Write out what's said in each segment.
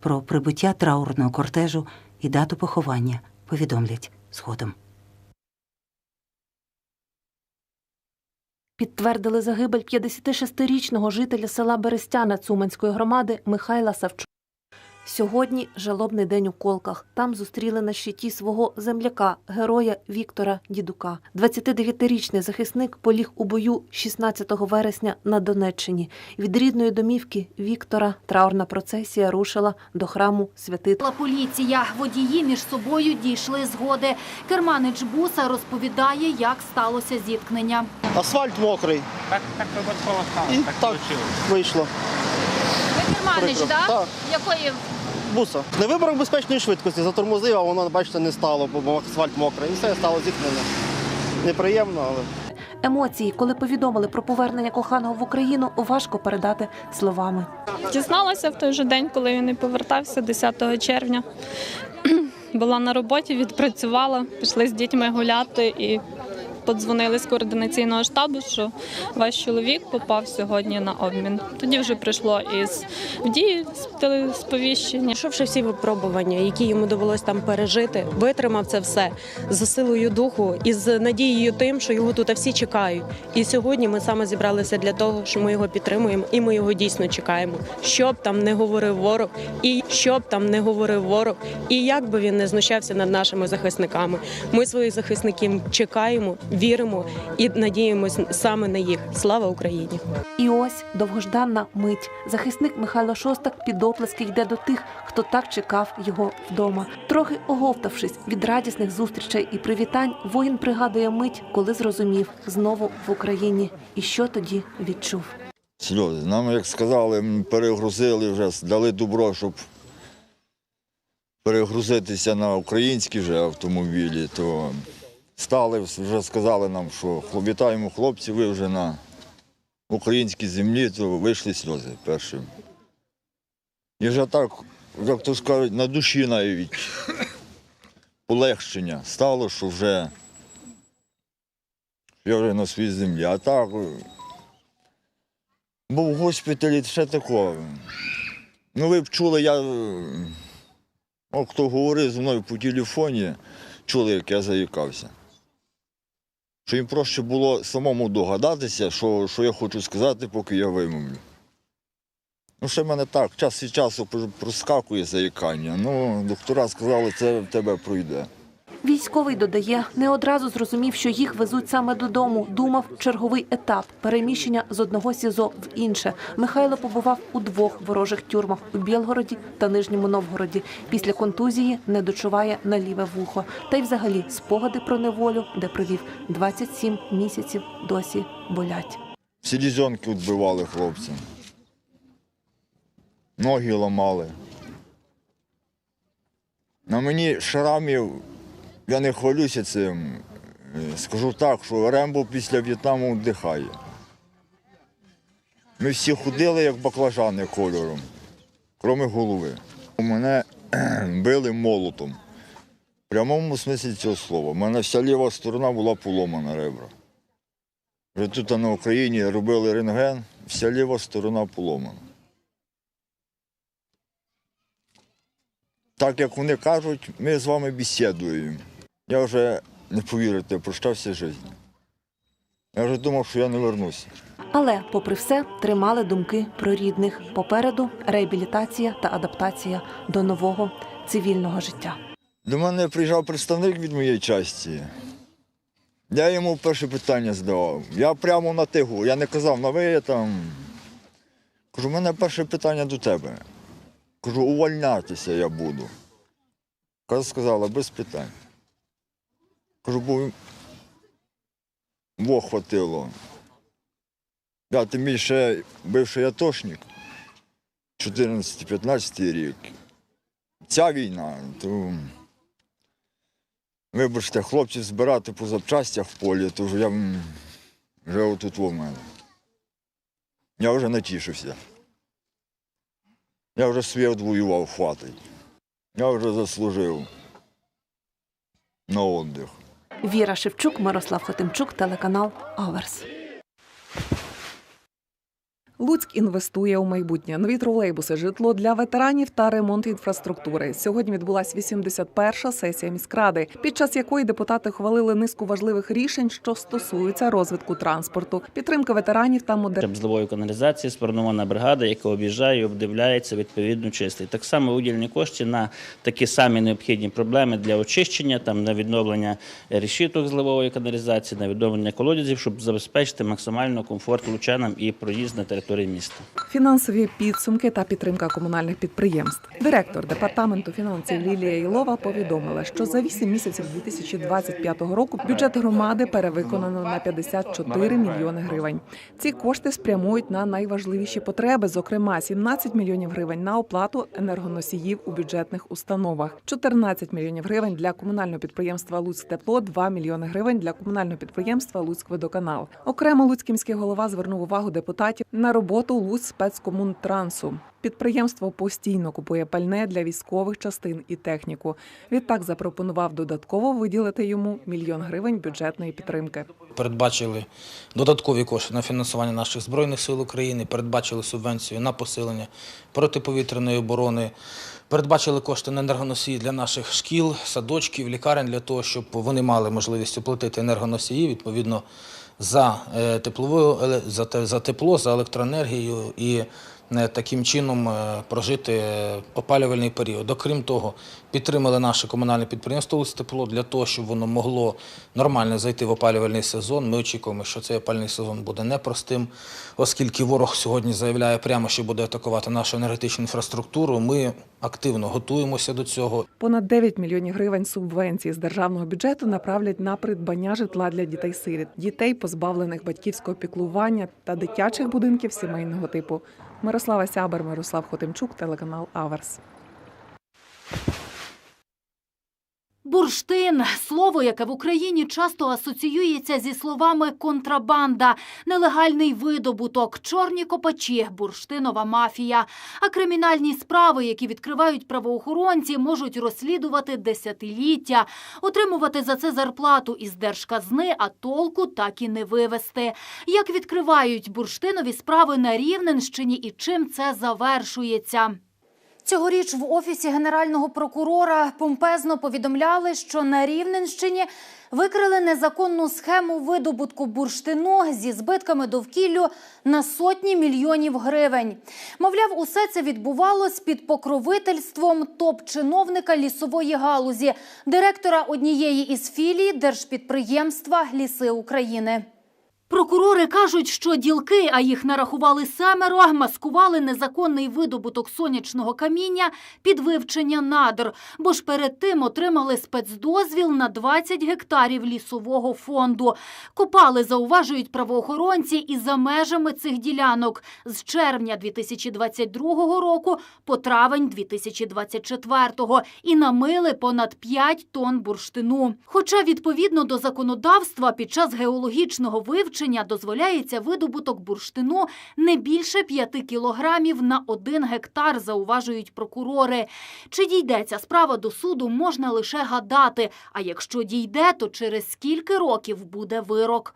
Про прибуття траурного кортежу і дату поховання повідомлять згодом. Підтвердили загибель 56-річного жителя села Берестяна Цуманської громади Михайла Савчука. Сьогодні жалобний день у Колках. Там зустріли на щиті свого земляка, героя Віктора Дідука. 29-річний захисник поліг у бою 16 вересня на Донеччині. Від рідної домівки Віктора траурна процесія рушила до храму святит. Поліція. Водії між собою дійшли згоди. Керманич буса розповідає, як сталося зіткнення. Асфальт мокрий. Так, так випадково стало, І так, так. вийшло. Ви керманич, Прикро. Так. Якої Буса. Не вибрав безпечної швидкості, затормозив, а воно, бачите, не стало, бо асфальт мокрий. І все стало зіткнення. Неприємно, але. Емоції, коли повідомили про повернення коханого в Україну, важко передати словами. Дізналася в той же день, коли він і повертався, 10 червня. Була на роботі, відпрацювала, пішли з дітьми гуляти і подзвонили з координаційного штабу, що ваш чоловік попав сьогодні на обмін. Тоді вже прийшло із дії сповіщення. Пройшовши всі випробування, які йому довелось там пережити, витримав це все з силою духу і з надією тим, що його тут всі чекають. І сьогодні ми саме зібралися для того, що ми його підтримуємо, і ми його дійсно чекаємо. Що б там не говорив ворог, і що б там не говорив ворог, і як би він не знущався над нашими захисниками. Ми своїх захисників чекаємо, віримо і надіємось саме на їх. Слава Україні! І ось довгожданна мить. Захисник Михайло Шостак під оплески йде до тих, хто так чекав його вдома. Трохи оговтавшись від радісних зустрічей і привітань, воїн пригадує мить, коли зрозумів знову в Україні. І що тоді відчув. Сльози. Нам, як сказали, перегрузили вже, дали добро, щоб перегрузитися на українські вже автомобілі, то стали, вже сказали нам, що «Хлоп- вітаємо хлопці, ви вже на українській землі, то вийшли сльози першим. І вже так, як то скажуть, на душі навіть полегшення стало, що вже я вже на своїй землі. А так. Був в госпіталі ще такого. Ну, ви б чули, я. О, хто говорив зі мною по телефоні, чули, як я заїкався. Що їм проще було самому догадатися, що, що я хочу сказати, поки я вимовлю. Ну, ще в мене так, час від часу проскакує заїкання. Ну, доктора сказали, це в тебе пройде. Військовий додає, не одразу зрозумів, що їх везуть саме додому. Думав, черговий етап переміщення з одного СІЗО в інше. Михайло побував у двох ворожих тюрмах у Білгороді та Нижньому Новгороді. Після контузії не дочуває на ліве вухо. Та й взагалі спогади про неволю, де провів 27 місяців, досі болять. Селізонки відбивали хлопцям. Ноги ламали. На мені шрамів, я не хвалюся цим. Скажу так, що Рембо після В'єтнаму вдихає. Ми всі ходили, як баклажани кольором, крім голови. Мене били молотом. В прямому смислі цього слова. У мене вся ліва сторона була поломана ребра. Вже тут на Україні робили рентген, вся ліва сторона поломана. Так як вони кажуть, ми з вами бесідуємо. Я вже не повірите, прощався з життю. Я вже думав, що я не вернуся. Але, попри все, тримали думки про рідних. Попереду реабілітація та адаптація до нового цивільного життя. До мене приїжджав представник від моєї часті. Я йому перше питання задавав. Я прямо на тигу, я не казав, на ви там. Кажу, у мене перше питання до тебе. Кажу, увольнятися я буду. Каже, сказала, без питань. Кажу, бо Бог хватило. Я тим більше бивший атошник, 14-15 рік. Ця війна, то вибачте, хлопців збирати по запчастях в полі, то я вже отут у мене. Я вже натішився. Я вже своє відвоював, хватить. Я вже заслужив на віддих. Віра Шевчук, Мирослав Хотимчук, телеканал Аверс. Луцьк інвестує у майбутнє. Нові тролейбуси, житло для ветеранів та ремонт інфраструктури. Сьогодні відбулася 81-ша сесія міськради, під час якої депутати ухвалили низку важливих рішень, що стосуються розвитку транспорту, підтримки ветеранів та модернізації. Зливової каналізації сформована бригада, яка об'їжджає і обдивляється відповідно чистий. Так само виділені кошти на такі самі необхідні проблеми для очищення, там на відновлення решіток зливової каналізації, на відновлення колодязів, щоб забезпечити максимально комфорт лучанам і проїзд на території міста. Фінансові підсумки та підтримка комунальних підприємств. Директор департаменту фінансів Лілія Ілова повідомила, що за 8 місяців 2025 року бюджет громади перевиконано на 54 мільйони гривень. Ці кошти спрямують на найважливіші потреби, зокрема 17 мільйонів гривень на оплату енергоносіїв у бюджетних установах, 14 мільйонів гривень для комунального підприємства Луцьктепло, 2 мільйони гривень для комунального підприємства Луцькводоканал. Окремо Луцький голова звернув увагу депутатів на роботу Луцьспецкомунтрансу. Підприємство постійно купує пальне для військових частин і техніку. Відтак запропонував додатково виділити йому мільйон гривень бюджетної підтримки. передбачили додаткові кошти на фінансування наших збройних сил України, передбачили субвенцію на посилення протиповітряної оборони, передбачили кошти на енергоносії для наших шкіл, садочків, лікарень для того, щоб вони мали можливість оплатити енергоносії відповідно за теплову тепловою еле- за, тепло, за електроенергію і е, таким чином е, прожити е, опалювальний період. Окрім того, підтримали наше комунальне підприємство «Луцьтепло» для того, щоб воно могло нормально зайти в опалювальний сезон. Ми очікуємо, що цей опалювальний сезон буде непростим, оскільки ворог сьогодні заявляє прямо, що буде атакувати нашу енергетичну інфраструктуру. Ми активно готуємося до цього. Понад 9 мільйонів гривень субвенцій з державного бюджету направлять на придбання житла для дітей-сиріт, дітей, позбавлених батьківського піклування та дитячих будинків сімейного типу. Мирослава Сябер, Мирослав Хотимчук, телеканал Аверс. Бурштин слово, яке в Україні часто асоціюється зі словами контрабанда, нелегальний видобуток, чорні копачі, бурштинова мафія. А кримінальні справи, які відкривають правоохоронці, можуть розслідувати десятиліття, отримувати за це зарплату із держказни, а толку так і не вивести. Як відкривають бурштинові справи на Рівненщині і чим це завершується? Цьогоріч в офісі генерального прокурора помпезно повідомляли, що на Рівненщині викрили незаконну схему видобутку бурштину зі збитками довкіллю на сотні мільйонів гривень. Мовляв, усе це відбувалось під покровительством топ-чиновника лісової галузі, директора однієї із філій держпідприємства Ліси України. Прокурори кажуть, що ділки, а їх нарахували семеро, маскували незаконний видобуток сонячного каміння під вивчення надр, бо ж перед тим отримали спецдозвіл на 20 гектарів лісового фонду. Копали, зауважують правоохоронці, і за межами цих ділянок з червня 2022 року по травень 2024 і намили понад 5 тонн бурштину. Хоча відповідно до законодавства під час геологічного вивчення дозволяється видобуток бурштину не більше 5 кілограмів на 1 гектар, зауважують прокурори. Чи дійде ця справа до суду, можна лише гадати. А якщо дійде, то через скільки років буде вирок?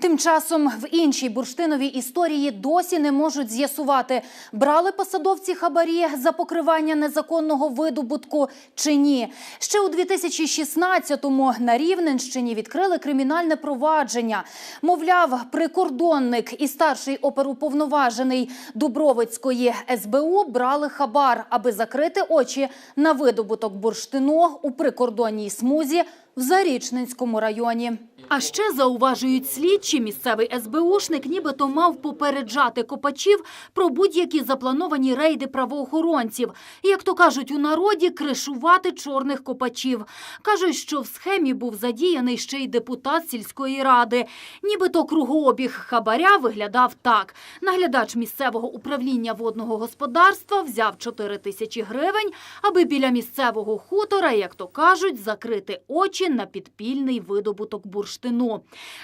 Тим часом в іншій бурштиновій історії досі не можуть з'ясувати, брали посадовці хабарі за покривання незаконного видобутку чи ні. Ще у 2016-му на Рівненщині відкрили кримінальне провадження. Мовляв, прикордонник і старший оперуповноважений Дубровицької СБУ брали хабар, аби закрити очі на видобуток бурштину у прикордонній смузі в Зарічненському районі. А ще зауважують слідчі, місцевий СБУшник нібито мав попереджати копачів про будь-які заплановані рейди правоохоронців. Як то кажуть у народі, кришувати чорних копачів. Кажуть, що в схемі був задіяний ще й депутат сільської ради. Нібито кругообіг хабаря виглядав так. Наглядач місцевого управління водного господарства взяв 4 тисячі гривень, аби біля місцевого хутора, як то кажуть, закрити очі на підпільний видобуток бурштину.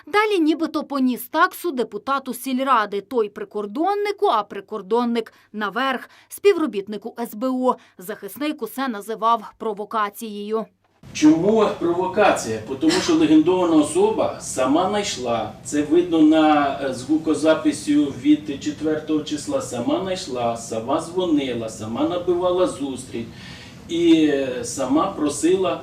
Далі нібито поніс таксу депутату сільради, той прикордоннику, а прикордонник наверх, співробітнику СБУ. Захисник усе називав провокацією. Чому провокація? Тому що легендована особа сама знайшла. Це видно на е, звукозаписі від 4 числа. Сама знайшла, сама дзвонила, сама набивала зустріч і е, сама просила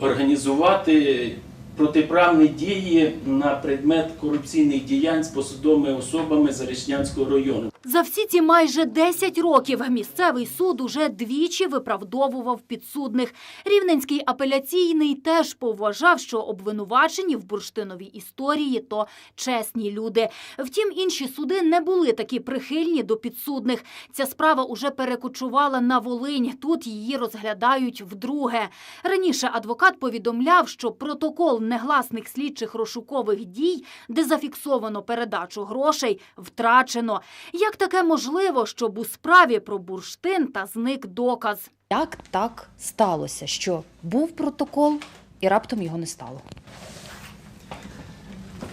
організувати протиправні дії на предмет корупційних діянь з посадовими особами Зарічнянського району. За всі ці майже 10 років місцевий суд уже двічі виправдовував підсудних. Рівненський апеляційний теж поважав, що обвинувачені в бурштиновій історії то чесні люди. Втім, інші суди не були такі прихильні до підсудних. Ця справа уже перекочувала на Волинь. Тут її розглядають вдруге. Раніше адвокат повідомляв, що протокол негласних слідчих розшукових дій, де зафіксовано передачу грошей, втрачено. Як таке можливо, щоб у справі про бурштин та зник доказ? Як так сталося, що був протокол і раптом його не стало?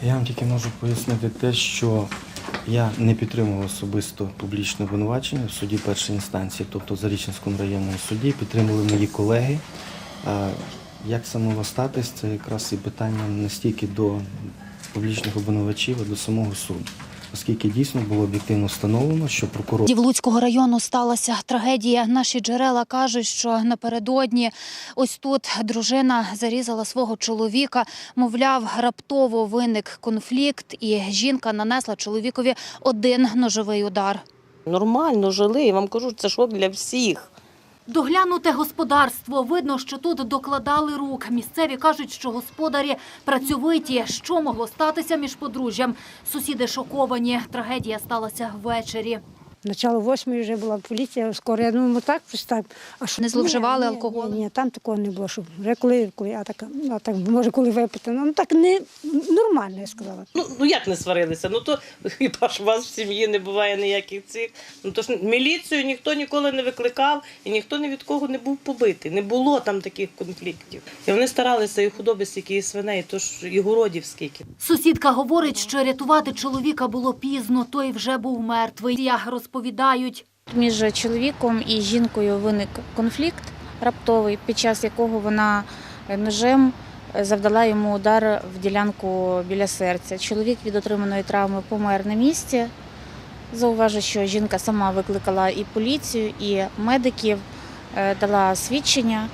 Я вам тільки можу пояснити те, що я не підтримував особисто публічне обвинувачення в суді першої інстанції, тобто в Зарічненському районному суді, підтримували мої колеги. Як це могло статись, це якраз і питання не стільки до публічних обвинувачів, а до самого суду. Оскільки дійсно було об'єктивно встановлено, що прокурор В Луцького району сталася трагедія. Наші джерела кажуть, що напередодні ось тут дружина зарізала свого чоловіка. Мовляв, раптово виник конфлікт, і жінка нанесла чоловікові один ножовий удар. Нормально жили, я вам кажу, це шок для всіх. Доглянуте господарство. Видно, що тут докладали рук. Місцеві кажуть, що господарі працьовиті. Що могло статися між подружжям? Сусіди шоковані. Трагедія сталася ввечері. Начало восьмої вже була поліція, скоро я думаю, так щось так. А що Не зловживали Ні, ні, алкоголем? Ні, ні, там такого не було, щоб вже коли, коли а так, а так може коли випити. Ну так не нормально, я сказала. Ну, ну як не сварилися? Ну то хіба ж у вас в сім'ї не буває ніяких цих. Ну то ж міліцію ніхто ніколи не викликав і ніхто ні від кого не був побитий. Не було там таких конфліктів. І вони старалися і худоби стільки, і свиней, то ж і городів скільки. Сусідка говорить, що рятувати чоловіка було пізно, той вже був мертвий. Я розповідають. Між чоловіком і жінкою виник конфлікт раптовий, під час якого вона ножем завдала йому удар в ділянку біля серця. Чоловік від отриманої травми помер на місці. Зауважу, що жінка сама викликала і поліцію, і медиків, е, дала свідчення.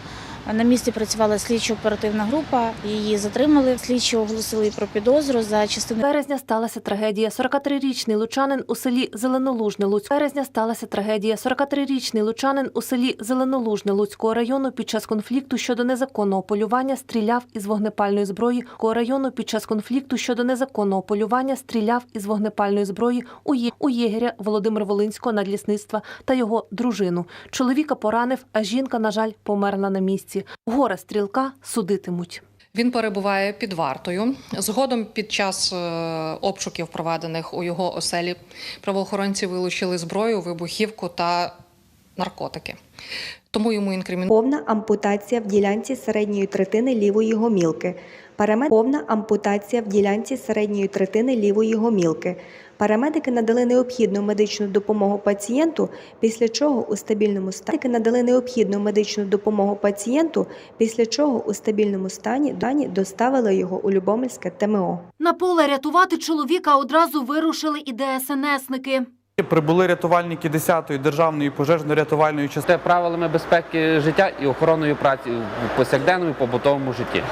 На місці працювала слідчо-оперативна група. Її затримали. Слідчі оголосили про підозру за частиною Березня сталася трагедія. 43-річний лучанин у селі Зеленолужне Луць. Березня сталася трагедія. 43-річний лучанин у селі Зеленолужне Луцького району під час конфлікту щодо незаконного полювання стріляв із вогнепальної зброї. Кого району під час конфлікту щодо незаконного полювання стріляв із вогнепальної зброї у є у єгеря Володимира Волинського надлісництва та його дружину. Чоловіка поранив, а жінка, на жаль, померла на місці. Горе стрілка судитимуть. Він перебуває під вартою. Згодом під час е, обшуків, проведених у його оселі, правоохоронці вилучили зброю, вибухівку та наркотики. Тому йому інкримінують. Повна ампутація в ділянці середньої третини лівої гомілки. Парамед... Повна ампутація в ділянці середньої третини лівої гомілки. Парамедики надали необхідну медичну допомогу пацієнту, після чого у стабільному стані надали необхідну медичну допомогу пацієнту, після чого у стабільному стані дані доставили його у Любомельське ТМО. На поле рятувати чоловіка одразу вирушили і ДСНСники. Прибули рятувальники 10-ї державної пожежно-рятувальної частини. правилами безпеки життя і охороною праці в повсякденному побутовому житті.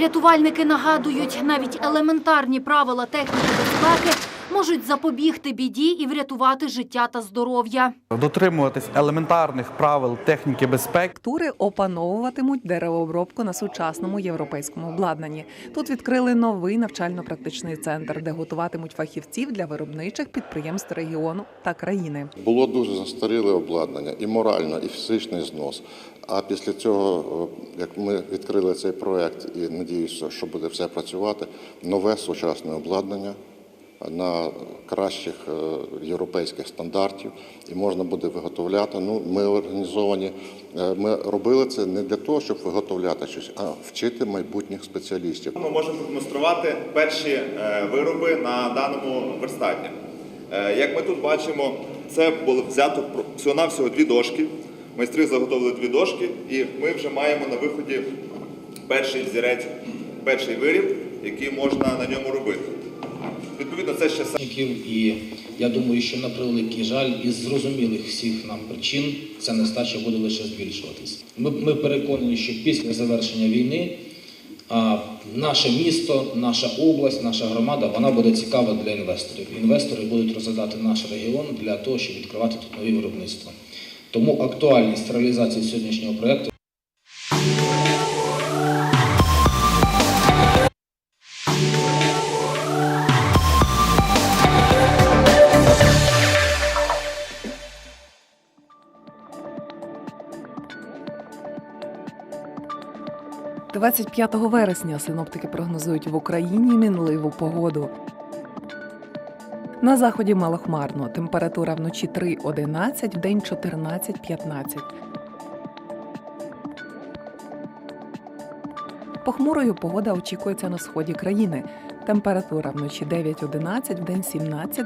Рятувальники нагадують, навіть елементарні правила техніки безпеки можуть запобігти біді і врятувати життя та здоров'я. Дотримуватись елементарних правил техніки безпеки. Тури опановуватимуть деревообробку на сучасному європейському обладнанні. Тут відкрили новий навчально-практичний центр, де готуватимуть фахівців для виробничих підприємств регіону та країни. Було дуже застаріле обладнання, і морально, і фізичний знос. А після цього, як ми відкрили цей проект, і надіюся, що буде все працювати, нове сучасне обладнання на кращих е, європейських стандартів, і можна буде виготовляти. Ну, ми організовані. е, Ми робили це не для того, щоб виготовляти щось, а вчити майбутніх спеціалістів. Ми можемо продемонструвати перші е, вироби на даному верстаті. Як ми тут бачимо, це було взято всього навсього дві дошки. Майстри заготовили дві дошки, і ми вже маємо на виході перший взірець, перший виріб, який можна на ньому робити. Відповідно, це ще саме. І я думаю, що на превеликий жаль, із зрозумілих всіх нам причин ця нестача буде лише збільшуватись. Ми, ми переконані, що після завершення війни а, наше місто, наша область, наша громада вона буде цікава для інвесторів. Інвестори будуть розглядати наш регіон для того, щоб відкривати тут нові виробництва. Тому актуальність реалізації сьогоднішнього проєкту – 25 вересня синоптики прогнозують в Україні мінливу погоду. На заході малохмарно. Температура вночі 3-11, вдень 14-15. Похмурою погода очікується на сході країни. Температура вночі 9-11, вдень 17